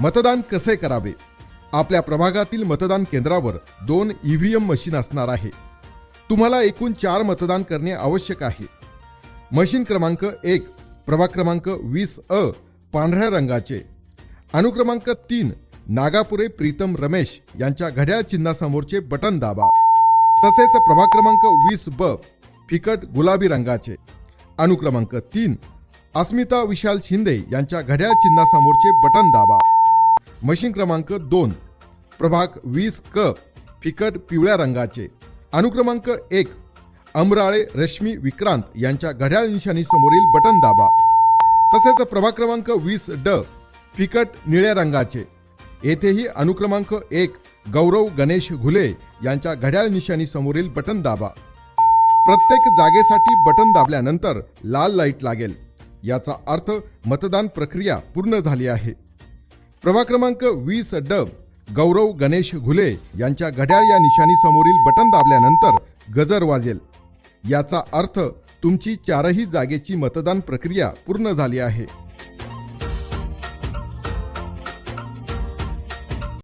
मतदान कसे करावे? आपल्या प्रभागातील मतदान केंद्रावर दोन ईव्हीएम मशीन असणार आहे. तुम्हाला एकूण चार मतदान करणे आवश्यक आहे. मशीन क्रमांक एक प्रभाग क्रमांक वीस अ पांढऱ्या रंगाचे. अनुक्रमांक तीन नागापुरे प्रीतम रमेश यांच्या घड्याळ चिन्हासमोरचे बटन दाबा. तसेच प्रभाग क्रमांक वीस ब फिकट गुलाबी रंगाचे. अनुक्रमांक तीन अस्मिता विशाल शिंदे यांच्या घड्याळ चिन्हासमोरचे बटन दाबा. मशीन क्रमांक दोन प्रभाग वीस क फिकट पिवळ्या रंगाचे. अनुक्रमांक एक अमराळे रश्मी विक्रांत यांच्या घड्याळ निशाणीसमोरील बटन दाबा. तसेच प्रभाग क्रमांक वीस ड फिकट निळ्या रंगाचे. येथेही अनुक्रमांक एक गौरव गणेश घुले यांच्या घड्याळ निशाणीसमोरील बटन दाबा. प्रत्येक जागेसाठी बटन दाबल्यानंतर लाल लाइट लागेल. याचा अर्थ मतदान प्रक्रिया पूर्ण झाली आहे. प्रभाग क्रमांक वीस डब गौरव गणेश घुले यांच्या घड्याळ या निशाणी समोरील बटन दाबल्यानंतर गजर वाजेल. याचा अर्थ तुमची चारही जागेची मतदान प्रक्रिया पूर्ण झाली आहे.